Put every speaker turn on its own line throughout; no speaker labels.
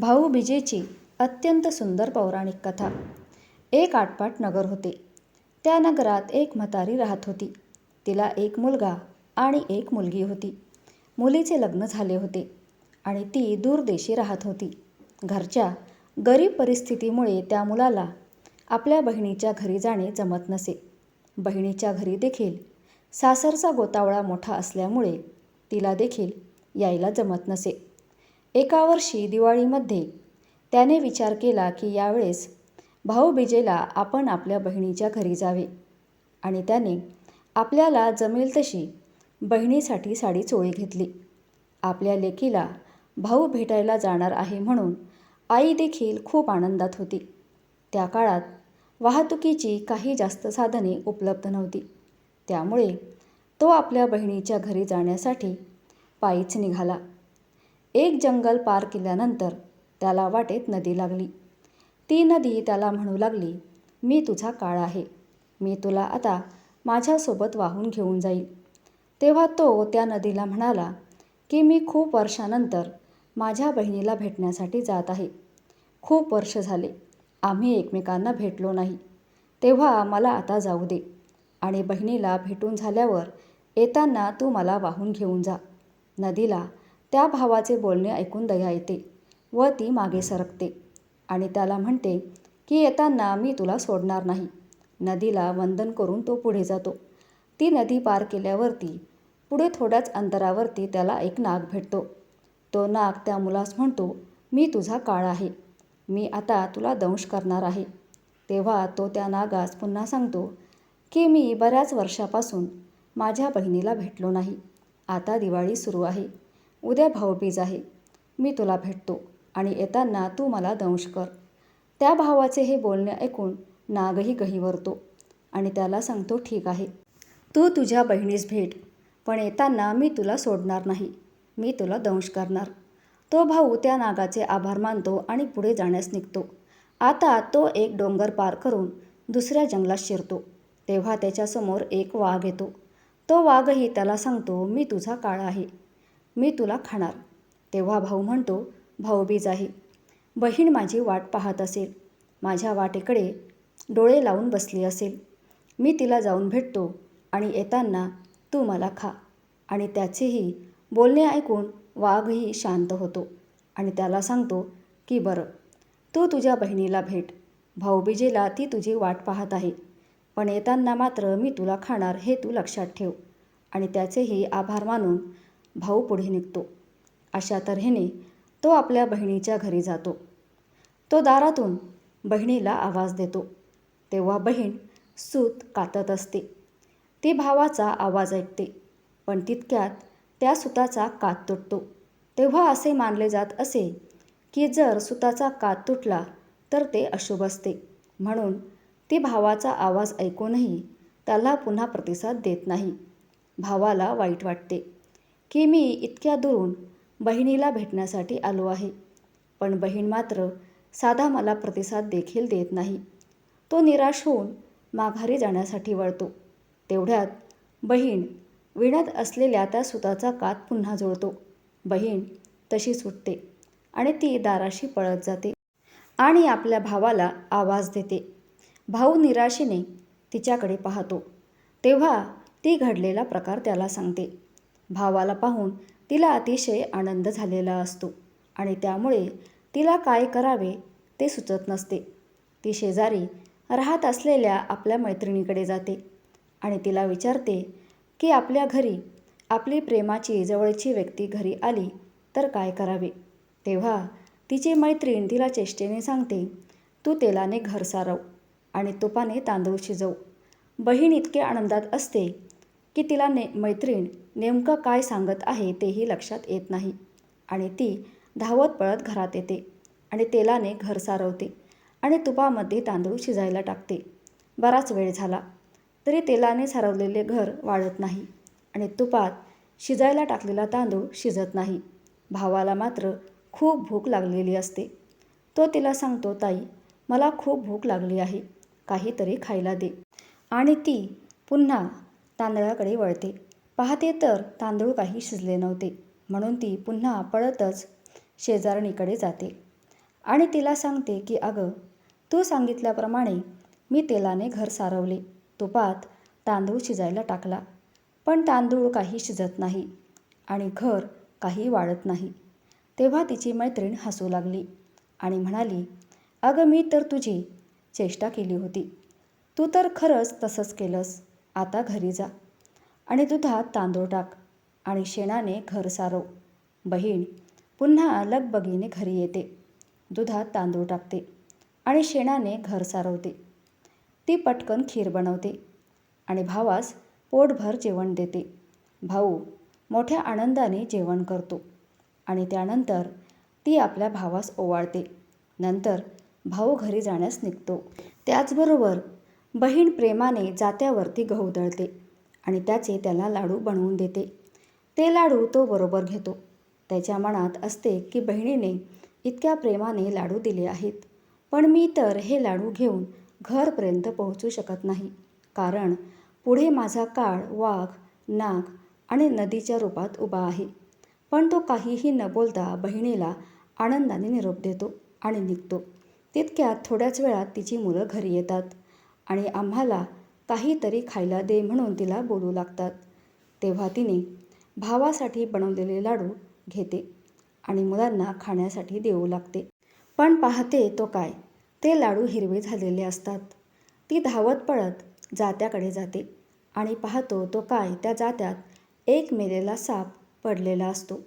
भाऊबीजेची अत्यंत सुंदर पौराणिक कथा. एक आटपाट नगर होते. त्या नगरात एक म्हातारी राहत होती. तिला एक मुलगा आणि एक मुलगी होती. मुलीचे लग्न झाले होते आणि ती दूरदेशी राहत होती. घरच्या गरीब परिस्थितीमुळे त्या मुलाला आपल्या बहिणीच्या घरी जाणे जमत नसे. बहिणीच्या घरी देखील सासरचा गोतावळा मोठा असल्यामुळे तिला देखील यायला जमत नसे. एका वर्षी दिवाळीमध्ये. त्याने विचार केला की यावेळेस भाऊबीजेला आपण आपल्या बहिणीच्या घरी जावे. आणि त्याने आपल्याला जमेल तशी बहिणीसाठी साडी चोळी घेतली. आपल्या लेकीला भाऊ भेटायला जाणार आहे म्हणून आई देखील खूप आनंदात होती. त्या काळात वाहतुकीची काही जास्त साधने उपलब्ध नव्हती. त्यामुळे तो आपल्या बहिणीच्या घरी जाण्यासाठी पायीच निघाला. एक जंगल पार केल्यानंतर त्याला वाटेत नदी लागली. ती नदी त्याला म्हणू लागली मी तुझा काळ आहे. मी तुला आता माझ्यासोबत वाहून घेऊन जाईल. तेव्हा तो त्या नदीला म्हणाला की मी खूप वर्षानंतर माझ्या बहिणीला भेटण्यासाठी जात आहे. खूप वर्ष झाले आम्ही एकमेकांना भेटलो नाही. तेव्हा मला आता जाऊ दे आणि बहिणीला भेटून झाल्यावर येताना तू मला वाहून घेऊन जा. नदीला त्या भावाचे बोलणे ऐकून दया येते व ती मागे सरकते. आणि त्याला म्हणते की येताना मी तुला सोडणार नाही. नदीला वंदन करून तो पुढे जातो. ती नदी पार केल्यावरती पुढे थोड्याच अंतरावरती त्याला एक नाग भेटतो. तो नाग त्या मुलास म्हणतो मी तुझा काळ आहे. मी आता तुला दंश करणार आहे. तेव्हा तो त्या नागास पुन्हा सांगतो की मी बऱ्याच वर्षापासून माझ्या बहिणीला भेटलो नाही. आता दिवाळी सुरू आहे. उद्या भाऊबीज आहे. मी तुला भेटतो आणि येताना तू मला दंश कर. त्या भावाचे हे बोलणे ऐकून नागही गहिवरतो आणि त्याला सांगतो ठीक आहे. तू तुझ्या बहिणीस भेट. पण येताना मी तुला सोडणार नाही. मी तुला दंश करणार. तो भाऊ त्या नागाचे आभार मानतो आणि पुढे जाण्यास निघतो. आता तो एक डोंगर पार करून दुसऱ्या जंगलात शिरतो. तेव्हा त्याच्यासमोर एक वाघ येतो. तो वाघही त्याला सांगतो मी तुझा काळ आहे. मी तुला खाणार. तेव्हा भाऊ म्हणतो भाऊबीज आहे बहीण माझी वाट पाहत असेल. माझ्या वाटेकडे डोळे लावून बसली असेल. मी तिला जाऊन भेटतो आणि येताना तू मला खा. आणि त्याचेही बोलणे ऐकून वाघही शांत होतो आणि त्याला सांगतो की बरं तू तुझ्या बहिणीला भेट. भाऊबीजेला ती तुझी वाट पाहत आहे. पण येताना मात्र मी तुला खाणार हे तू लक्षात ठेव. आणि त्याचेही आभार मानून भाऊ पुढे निघतो. अशा तऱ्हेने तो आपल्या बहिणीच्या घरी जातो. तो दारातून बहिणीला आवाज देतो. तेव्हा बहीण सूत कातत असते. ती भावाचा आवाज ऐकते पण तितक्यात त्या सुताचा कात तुटतो. तेव्हा असे मानले जात असे की जर सुताचा कात तुटला तर ते अशुभ असते. म्हणून ती भावाचा आवाज ऐकूनही त्याला पुन्हा प्रतिसाद देत नाही. भावाला वाईट वाटते. की मी इतक्या दुरून बहिणीला भेटण्यासाठी आलो आहे. पण बहीण मात्र साधा मला प्रतिसाद देखील देत नाही. तो निराश होऊन माघारी जाण्यासाठी वळतो. तेवढ्यात बहीण विणत असलेल्या त्या सुताचा कात पुन्हा जुळतो. बहीण तशी सुटते आणि ती दाराशी पळत जाते आणि आपल्या भावाला आवाज देते. भाऊ निराशेने तिच्याकडे पाहतो. तेव्हा ती घडलेला प्रकार त्याला सांगते. भावाला पाहून तिला अतिशय आनंद झालेला असतो आणि त्यामुळे तिला काय करावे ते सुचत नसते. ती शेजारी राहत असलेल्या आपल्या मैत्रिणीकडे जाते आणि तिला विचारते की आपल्या घरी आपली प्रेमाची जवळची व्यक्ती घरी आली तर काय करावे? तेव्हा तिची मैत्रीण तिला चेष्टेने सांगते तू तेलाने घर सारव आणि तुपाने तांदूळ शिजव. बहीण इतके आनंदात असते की तिला ने मैत्रीण नेमकं काय सांगत आहे तेही लक्षात येत नाही. आणि ती धावत पळत घरात येते आणि तेलाने घर सारवते आणि तुपामध्ये तांदूळ शिजायला टाकते. बराच वेळ झाला तरी तेलाने सारवलेले घर वाळत नाही आणि तुपात शिजायला टाकलेला तांदूळ शिजत नाही. भावाला मात्र खूप भूक लागलेली असते. तो तिला सांगतो ताई मला खूप भूक लागली आहे. काहीतरी खायला दे. आणि ती पुन्हा तांदळाकडे वळते. पाहते तर तांदूळ काही शिजले नव्हते. म्हणून ती पुन्हा पळतच शेजारणीकडे जाते. आणि तिला सांगते की अगं तू सांगितल्याप्रमाणे मी तेलाने घर सारवले. तुपात तांदूळ शिजायला टाकला. पण तांदूळ काही शिजत नाही आणि घर काही वाढत नाही. तेव्हा तिची मैत्रीण हसू लागली आणि म्हणाली अगं मी तर तुझी चेष्टा केली होती. तू तर खरंच तसंच केलंस. आता घरी जा. आणि दुधात तांदूळ टाक आणि शेणाने घर सारव. बहीण पुन्हा लगबगीने घरी येते. दुधात तांदूळ टाकते आणि शेणाने घर सारवते. ती पटकन खीर बनवते आणि भावास पोटभर जेवण देते. भाऊ मोठ्या आनंदाने जेवण करतो आणि त्यानंतर ती आपल्या भावास ओवाळते. नंतर भाऊ घरी जाण्यास निघतो. त्याचबरोबर बहीण प्रेमाने जात्यावरती गहू दळते आणि त्याचे त्याला लाडू बनवून देते. ते लाडू तो बरोबर घेतो. त्याच्या मनात असते की बहिणीने इतक्या प्रेमाने लाडू दिले आहेत. पण मी तर हे लाडू घेऊन घरपर्यंत पोहोचू शकत नाही. कारण पुढे माझा काळ वाघ नाग आणि नदीच्या रूपात उभा आहे. पण तो काहीही न बोलता बहिणीला आनंदाने निरोप देतो आणि निघतो. तितक्यात थोड्याच वेळात तिची मुलं घरी येतात. आणि आम्हाला काहीतरी खायला दे म्हणून तिला बोलू लागतात. तेव्हा तिने भावासाठी बनवलेले लाडू घेते आणि मुलांना खाण्यासाठी देऊ लागते. पण पाहते तो काय? ते लाडू हिरवे झालेले असतात. ती धावत पळत जात्याकडे जाते आणि पाहतो तो काय? त्या जात्यात एक मेलेला साप पडलेला असतो.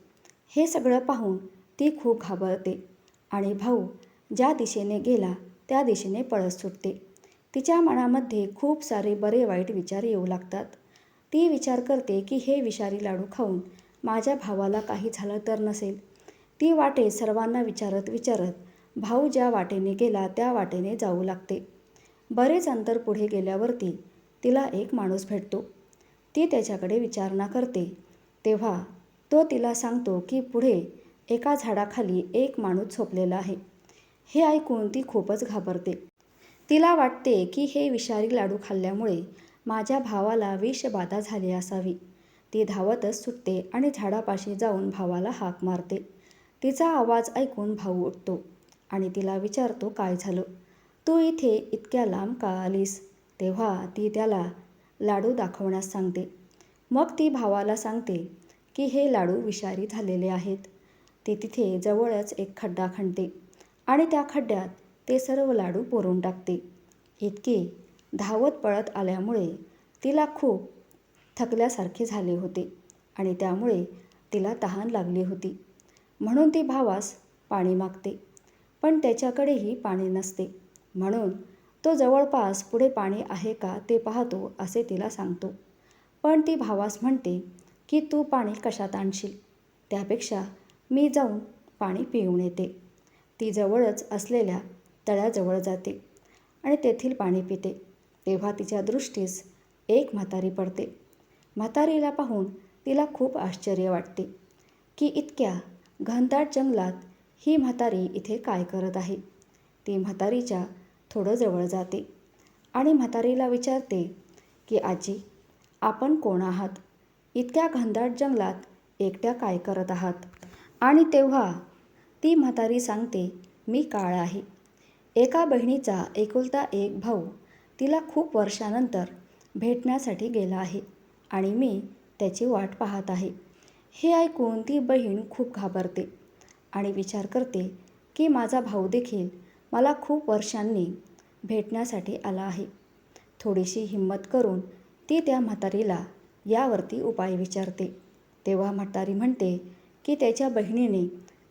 हे सगळं पाहून ती खूप घाबरते आणि भाऊ ज्या दिशेने गेला त्या दिशेने पळत सुटते. तिच्या मनामध्ये खूप सारे बरे वाईट विचार येऊ लागतात. ती विचार करते की हे विषारी लाडू खाऊन माझ्या भावाला काही झालं तर नसेल. ती वाटे सर्वांना विचारत विचारत भाऊ ज्या वाटेने गेला त्या वाटेने जाऊ लागते. बरेच अंतर पुढे गेल्यावरती तिला एक माणूस भेटतो. ती त्याच्याकडे विचारणा करते. तेव्हा तो तिला सांगतो की पुढे एका झाडाखाली एक माणूस झोपलेला आहे. हे ऐकून ती खूपच घाबरते. तिला वाटते की हे विषारी लाडू खाल्ल्यामुळे माझ्या भावाला विषबाधा झाली असावी. ती धावतच सुटते आणि झाडापाशी जाऊन भावाला हाक मारते. तिचा आवाज ऐकून भाऊ उठतो आणि तिला विचारतो काय झालं? तू इथे इतक्या लांब का आलीस? तेव्हा ती त्याला लाडू दाखवण्यास सांगते. मग ती भावाला सांगते की हे लाडू विषारी झालेले आहेत. ती तिथे जवळच एक खड्डा खणते आणि त्या खड्ड्यात ते सर्व लाडू पुरून टाकते. इतकी धावत पळत आल्यामुळे तिला खूप थकल्यासारखे झाले होते आणि त्यामुळे तिला तहान लागली होती. म्हणून ती भावास पाणी मागते. पण त्याच्याकडेही पाणी नसते. म्हणून तो जवळपास पुढे पाणी आहे का ते पाहतो असे तिला सांगतो. पण ती भावास म्हणते की तू पाणी कशात आणशील? त्यापेक्षा मी जाऊन पाणी पिऊन येते. ती जवळच असलेल्या तळ्याजवळ जाते आणि तेथील पाणी पिते. तेव्हा तिच्या दृष्टीस एक म्हातारी पडते. म्हातारीला पाहून तिला खूप आश्चर्य वाटते की इतक्या घनदाट जंगलात ही म्हातारी इथे काय करत आहे? ती म्हातारीच्या थोडं जवळ जाते आणि म्हातारीला विचारते की आजी आपण कोण आहात? इतक्या घनदाट जंगलात एकट्या काय करत आहात? आणि तेव्हा ती म्हातारी सांगते मी काळ आहे. एका बहिणीचा एकुलता एक भाऊ तिला खूप वर्षानंतर भेटण्यासाठी गेला आहे आणि मी त्याची वाट पाहत आहे. हे ऐकून ती बहीण खूप घाबरते आणि विचार करते की माझा भाऊ देखील मला खूप वर्षांनी भेटण्यासाठी आला आहे. थोडीशी हिंमत करून ती त्या म्हातारीला यावरती उपाय विचारते. तेव्हा म्हातारी म्हणते की त्याच्या बहिणीने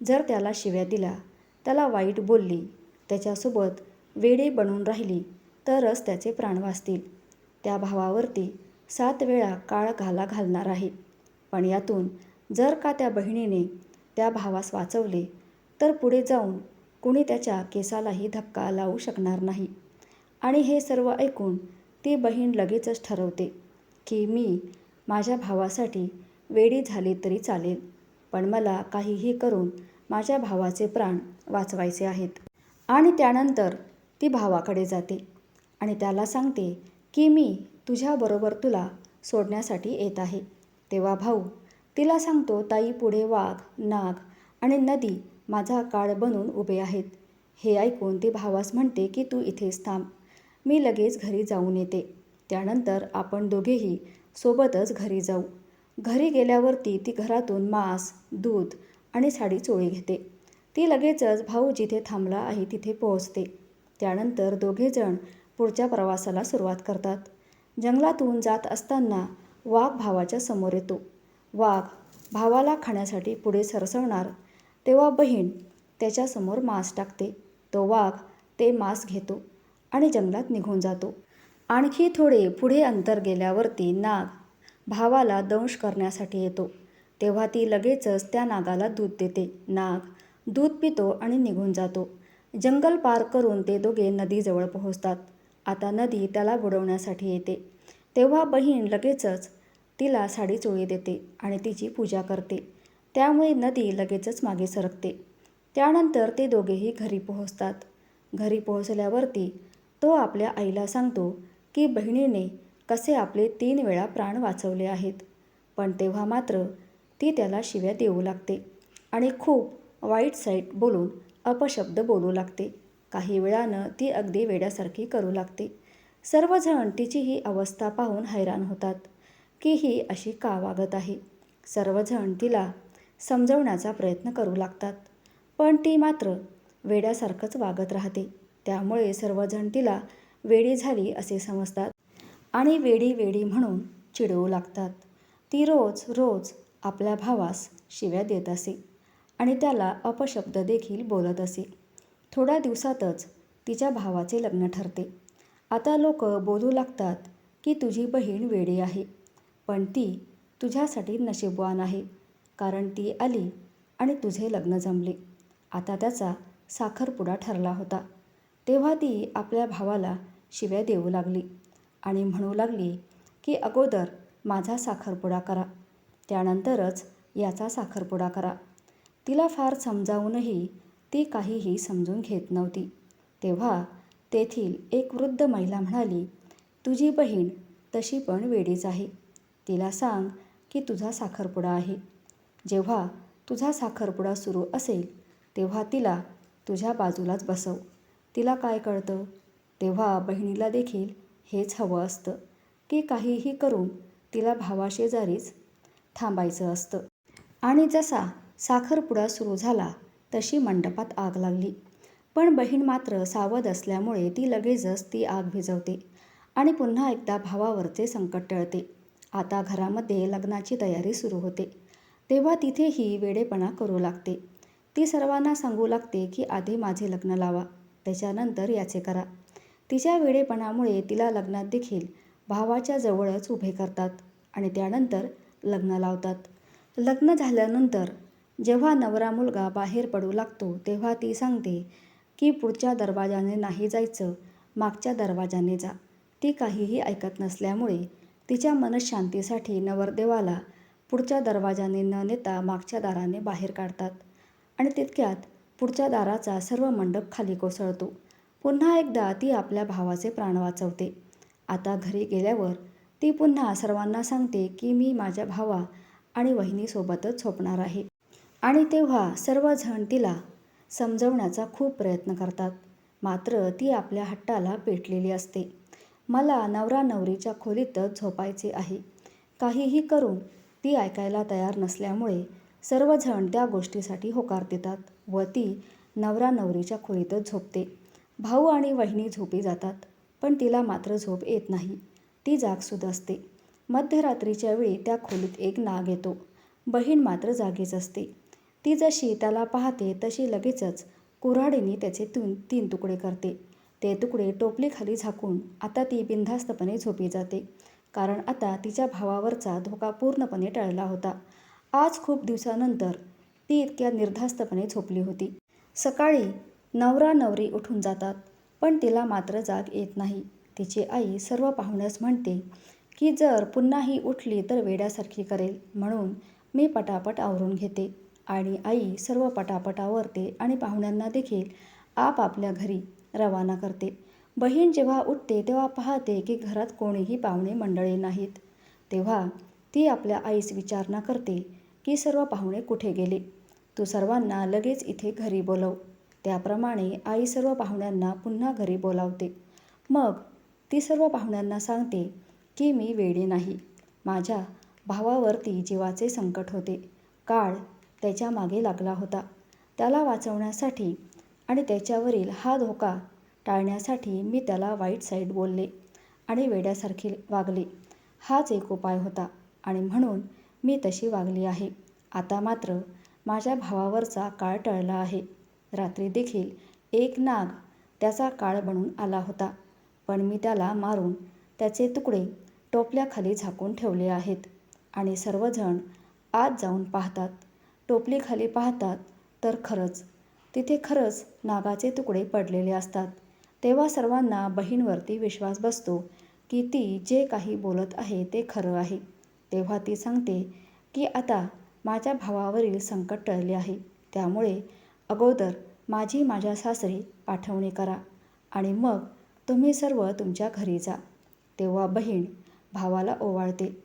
जर त्याला शिव्या दिल्या त्याला वाईट बोलली त्याच्यासोबत वेडी बनून राहिली तरच त्याचे प्राण वाचतील. त्या भावावरती सात वेळा काळ घाला घालणार आहे. पण यातून जर का त्या बहिणीने त्या भावास वाचवले तर पुढे जाऊन कुणी त्याच्या केसालाही धक्का लावू शकणार नाही. आणि हे सर्व ऐकून ती बहीण लगेचच ठरवते की मी माझ्या भावासाठी वेडी झाली तरी चालेल पण मला काहीही करून माझ्या भावाचे प्राण वाचवायचे आहेत. आणि त्यानंतर ती भावाकडे जाते आणि त्याला सांगते की मी तुझ्याबरोबर तुला सोडण्यासाठी येत आहे. तेव्हा भाऊ तिला सांगतो ताई पुढे वाघ नाग आणि नदी माझा काळ बनून उभे आहेत. हे ऐकून ती भावास म्हणते की तू इथेच थांब. मी लगेच घरी जाऊन येते. त्यानंतर आपण दोघेही सोबतच घरी जाऊ. घरी गेल्यावरती ती घरातून मांस दूध आणि साडी चोळी घेते. ती लगेचच भाऊ जिथे थांबला आहे तिथे पोहोचते. त्यानंतर दोघेजण पुढच्या प्रवासाला सुरुवात करतात. जंगलातून जात असताना वाघ भावाच्या समोर येतो. वाघ भावाला खाण्यासाठी पुढे सरसवणार. तेव्हा बहीण त्याच्यासमोर मांस टाकते. तो वाघ ते मांस घेतो आणि जंगलात निघून जातो. आणखी थोडे पुढे अंतर गेल्यावरती नाग भावाला दंश करण्यासाठी येतो. तेव्हा ती लगेचच त्या नागाला दूध देते. नाग दूध पितो आणि निघून जातो. जंगल पार करून ते दोघे नदीजवळ पोहोचतात. आता नदी त्याला बुडवण्यासाठी येते. तेव्हा बहीण लगेचच तिला साडी चोळी देते आणि तिची पूजा करते. त्यामुळे नदी लगेचच मागे सरकते. त्यानंतर ते दोघेही घरी पोहोचतात. घरी पोहोचल्यावरती तो आपल्या आईला सांगतो की बहिणीने कसे आपले तीन वेळा प्राण वाचवले आहेत. पण तेव्हा मात्र ती त्याला शिव्या देऊ लागते आणि खूप वाईट साईट बोलून अपशब्द बोलू लागते. काही वेळानं ती अगदी वेड्यासारखी करू लागते. सर्वजण तिची ही अवस्था पाहून हैराण होतात की ही अशी का वागत आहे? सर्वजण तिला समजवण्याचा प्रयत्न करू लागतात. पण ती मात्र वेड्यासारखंच वागत राहते. त्यामुळे सर्वजण तिला वेडी झाली असे समजतात आणि वेडी वेडी म्हणून चिडवू लागतात. ती रोज रोज आपल्या भावास शिव्या देत असे. आणि त्याला अपशब्द देखील बोलत असे. थोड्या दिवसातच तिच्या भावाचे लग्न ठरते. आता लोक बोलू लागतात की तुझी बहीण वेडी आहे पण ती तुझ्यासाठी नशीबवान आहे कारण ती आली आणि तुझे लग्न जमले. आता त्याचा साखरपुडा ठरला होता. तेव्हा ती आपल्या भावाला शिव्या देऊ लागली आणि म्हणू लागली की अगोदर माझा साखरपुडा करा. त्यानंतरच याचा साखरपुडा करा. तिला फार समजावूनही ती काहीही समजून घेत नव्हती. तेव्हा तेथील एक वृद्ध महिला म्हणाली तुझी बहीण तशी पण वेडीच आहे. तिला सांग की तुझा साखरपुडा आहे. जेव्हा तुझा साखरपुडा सुरू असेल तेव्हा तिला तुझ्या बाजूलाच बसव. तिला काय कळतं? तेव्हा बहिणीला देखील हेच हवं असतं की काहीही करून तिला भावाशेजारीच थांबायचं असतं. आणि जसा साखरपुडा सुरू झाला तशी मंडपात आग लागली. पण बहीण मात्र सावध असल्यामुळे ती लगेचच ती आग भिजवते आणि पुन्हा एकदा भावावरचे संकट टळते. आता घरामध्ये लग्नाची तयारी सुरू होते. तेव्हा तिथेही वेडेपणा करू लागते. ती सर्वांना सांगू लागते की आधी माझे लग्न लावा त्याच्यानंतर याचे करा. तिच्या वेडेपणामुळे तिला लग्नात देखील भावाच्या जवळच उभे करतात आणि त्यानंतर लग्न लावतात. लग्न झाल्यानंतर जेव्हा नवरा मुलगा बाहेर पडू लागतो तेव्हा ती सांगते की पुढच्या दरवाजाने नाही जायचं मागच्या दरवाजाने जा. ती काहीही ऐकत नसल्यामुळे तिच्या मनशांतीसाठी नवरदेवाला पुढच्या दरवाजाने न नेता मागच्या दाराने बाहेर काढतात आणि तितक्यात पुढच्या दाराचा सर्व मंडप खाली कोसळतो. पुन्हा एकदा ती आपल्या भावाचे प्राण वाचवते. आता घरी गेल्यावर ती पुन्हा सर्वांना सांगते की मी माझ्या भावा आणि वहिनीसोबतच झोपणार आहे. आणि तेव्हा सर्वजण तिला समजवण्याचा खूप प्रयत्न करतात. मात्र ती आपल्या हट्टाला पेटलेली असते. मला नवरा नवरीच्या खोलीतच झोपायचे आहे. काहीही करून ती ऐकायला तयार नसल्यामुळे सर्वजण त्या गोष्टीसाठी होकार देतात व ती नवरा नवरीच्या खोलीतच झोपते. भाऊ आणि वहिनी झोपी जातात पण तिला मात्र झोप येत नाही. ती जागसूद असते. मध्यरात्रीच्या वेळी त्या खोलीत एक नाग येतो. बहीण मात्र जागीच असते. ती जशी त्याला पाहते तशी लगेचच कुऱ्हाडीने त्याचे तीन तीन तुकडे करते. ते तुकडे टोपलीखाली झाकून आता ती बिनधास्तपणे झोपी जाते. कारण आता तिच्या भावावरचा धोका पूर्णपणे टळला होता. आज खूप दिवसानंतर ती इतक्या निर्धास्तपणे झोपली होती. सकाळी नवरा नवरी उठून जातात पण तिला मात्र जाग येत नाही. तिची आई सर्व पाहुण्यास म्हणते की जर पुन्हा ही उठली तर वेड्यासारखी करेल. म्हणून मी पटापट आवरून घेते. आणि आई सर्व पटापट आवरते आणि पाहुण्यांना देखील आपापल्या घरी रवाना करते. बहीण जेव्हा उठते तेव्हा पाहते की घरात कोणीही पाहुणे मंडळी नाहीत. तेव्हा ती आपल्या आईस विचारणा करते की सर्व पाहुणे कुठे गेले? तू सर्वांना लगेच इथे घरी बोलव. त्याप्रमाणे आई सर्व पाहुण्यांना पुन्हा घरी बोलावते. मग ती सर्व पाहुण्यांना सांगते की मी वेळी नाही. माझ्या भावावरती जीवाचे संकट होते. काळ त्याच्यामागे लागला होता. त्याला वाचवण्यासाठी आणि त्याच्यावरील हा धोका टाळण्यासाठी मी त्याला वाईट साईड बोलले आणि वेड्यासारखे वागले. हाच एक उपाय होता आणि म्हणून मी तशी वागली आहे. आता मात्र माझ्या भावावरचा काळ टळला आहे. रात्री देखील एक नाग त्याचा काळ बनून आला होता. पण मी त्याला मारून त्याचे तुकडे टोपल्याखाली झाकून ठेवले आहेत आणि सर्वजण आत जाऊन पाहतात. टोपलीखाली पाहतात तर खरंच. तिथे खरंच नागाचे तुकडे पडलेले असतात. तेव्हा सर्वांना बहीणवरती विश्वास बसतो की ती जे काही बोलत आहे ते खरं आहे. तेव्हा ती सांगते की आता माझ्या भावावरील संकट टळले आहे. त्यामुळे अगोदर माझी माझ्या सासरी पाठवणी करा आणि मग तुम्ही सर्व तुमच्या घरी जा. तेव्हा बहीण भावाला ओवाळते.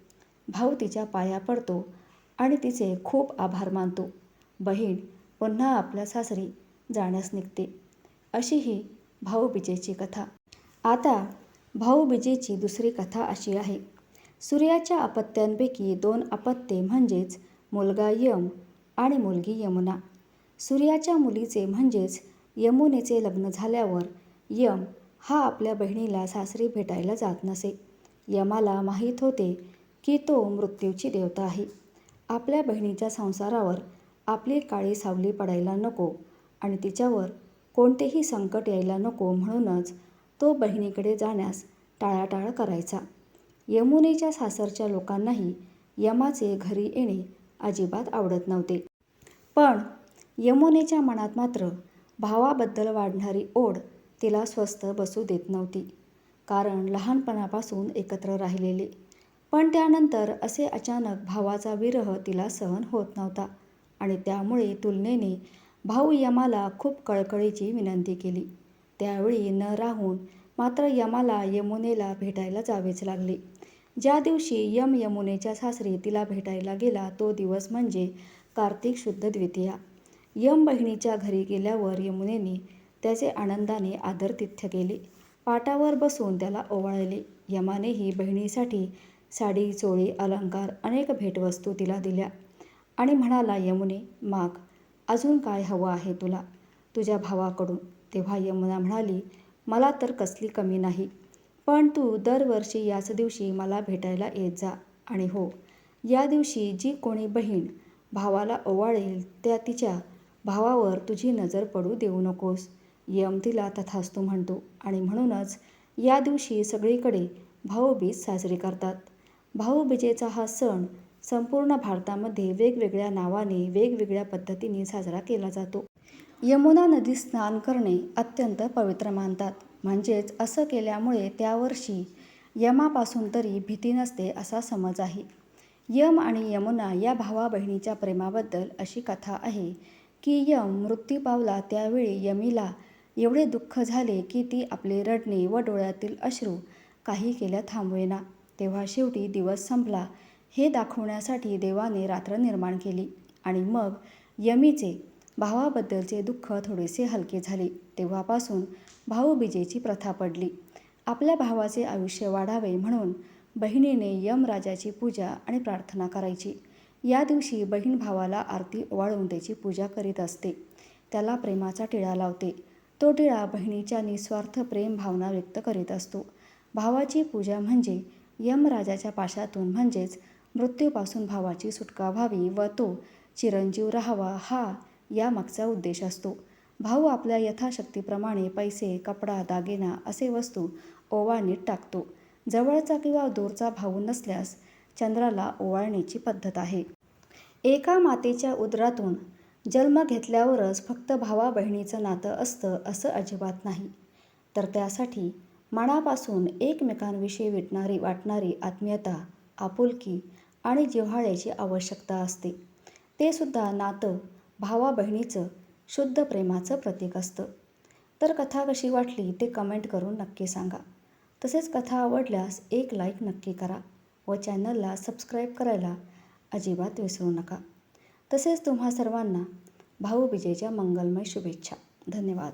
भाऊ तिच्या पाया पडतो आणि तिचे खूप आभार मानतो. बहीण पुन्हा आपल्या सासरी जाण्यास निघते अशी ही भाऊबीजेची कथा. आता भाऊबीजेची दुसरी कथा अशी आहे. सूर्याच्या अपत्यांपैकी दोन अपत्ये म्हणजेच मुलगा यम आणि मुलगी यमुना. सूर्याच्या मुलीचे म्हणजेच यमुनेचे लग्न झाल्यावर यम हा आपल्या बहिणीला सासरी भेटायला जात नसे. यमाला माहीत होते की तो मृत्यूची देवता आहे. आपल्या बहिणीच्या संसारावर आपली काळी सावली पडायला नको आणि तिच्यावर कोणतेही संकट यायला नको म्हणूनच तो बहिणीकडे जाण्यास टाळाटाळ करायचा. यमुनेच्या सासरच्या लोकांनाही यमाचे घरी येणे अजिबात आवडत नव्हते. पण यमुनेच्या मनात मात्र भावाबद्दल वाढणारी ओढ तिला स्वस्त बसू देत नव्हती. कारण लहानपणापासून एकत्र राहिलेले पण त्यानंतर असे अचानक भावाचा विरह तिला सहन होत नव्हता आणि त्यामुळे तुलनेने भाऊ यमाला खूप कळकळीची विनंती केली. त्यावेळी न राहून मात्र यमाला यमुनेला भेटायला जावेच लागले. ज्या दिवशी यम यमुनेच्या सासरी तिला भेटायला गेला तो दिवस म्हणजे कार्तिक शुद्ध द्वितीया. यम बहिणीच्या घरी गेल्यावर यमुनेने त्याचे आनंदाने आदरतिथ्य केले. पाटावर बसून त्याला ओवाळले. यमानेही बहिणीसाठी साडी चोळी अलंकार अनेक भेटवस्तू तिला दिल्या. आणि म्हणाला यमुने माग अजून काय हवं आहे तुला? तुझ्या भावाकडून. तेव्हा यमुना म्हणाली मला तर कसली कमी नाही पण तू दरवर्षी याच दिवशी मला भेटायला येत जा. आणि हो या दिवशी जी कोणी बहीण भावाला ओवाळेल त्या तिच्या भावावर तुझी नजर पडू देऊ नकोस. यम तिला तथास्तू म्हणतो आणि म्हणूनच या दिवशी सगळीकडे भाऊबीज साजरी करतात. भाऊबीजेचा हा सण संपूर्ण भारतामध्ये वेगवेगळ्या नावाने वेगवेगळ्या पद्धतीने साजरा केला जातो. यमुना नदीत स्नान करणे अत्यंत पवित्र मानतात. म्हणजेच असं केल्यामुळे त्यावर्षी यमापासून तरी भीती नसते असा समज आहे. यम आणि यमुना या भावा बहिणीच्या प्रेमाबद्दल अशी कथा आहे की यम मृत्यू पावला त्यावेळी यमीला एवढे दुःख झाले की ती आपले रडणे व डोळ्यातील अश्रू काही केल्या थांबवेना. तेव्हा शेवटी दिवस संपला. हे दाखवण्यासाठी देवाने रात्र निर्माण केली आणि मग यमीचे भावाबद्दलचे दुःख थोडेसे हलके झाले. तेव्हापासून भाऊबीजेची प्रथा पडली. आपल्या भावाचे आयुष्य वाढावे म्हणून बहिणीने यमराजाची पूजा आणि प्रार्थना करायची. या दिवशी बहीण भावाला आरती ओवाळून त्याची पूजा करीत असते. त्याला प्रेमाचा टिळा लावते. तो टिळा बहिणीच्या निस्वार्थ प्रेम भावना व्यक्त करीत असतो. भावाची पूजा म्हणजे यमराजाच्या पाशातून म्हणजेच मृत्यूपासून भावाची सुटका व्हावी व तो चिरंजीव राहावा हा यामागचा उद्देश असतो. भाऊ आपल्या यथाशक्तीप्रमाणे पैसे कपडा दागिना असे वस्तू ओवाळणीत टाकतो. जवळचा किंवा दूरचा भाऊ नसल्यास चंद्राला ओवाळण्याची पद्धत आहे. एका मातेच्या उदरातून जन्म घेतल्यावरच फक्त भावा बहिणीचं नातं असतं असं अजिबात नाही. तर त्यासाठी मनापासून एकमेकांविषयी विटणारी वाटणारी आत्मीयता आपुलकी आणि जिव्हाळ्याची आवश्यकता असते. ते सुद्धा नातं भावा बहिणीचं शुद्ध प्रेमाचं प्रतीक असतं. तर कथा कशी वाटली ते कमेंट करून नक्की सांगा. तसेच कथा आवडल्यास एक लाईक नक्की करा व चॅनलला सबस्क्राईब करायला अजिबात विसरू नका. तसेच तुम्हा सर्वांना भाऊबीजेच्या मंगलमय शुभेच्छा. धन्यवाद.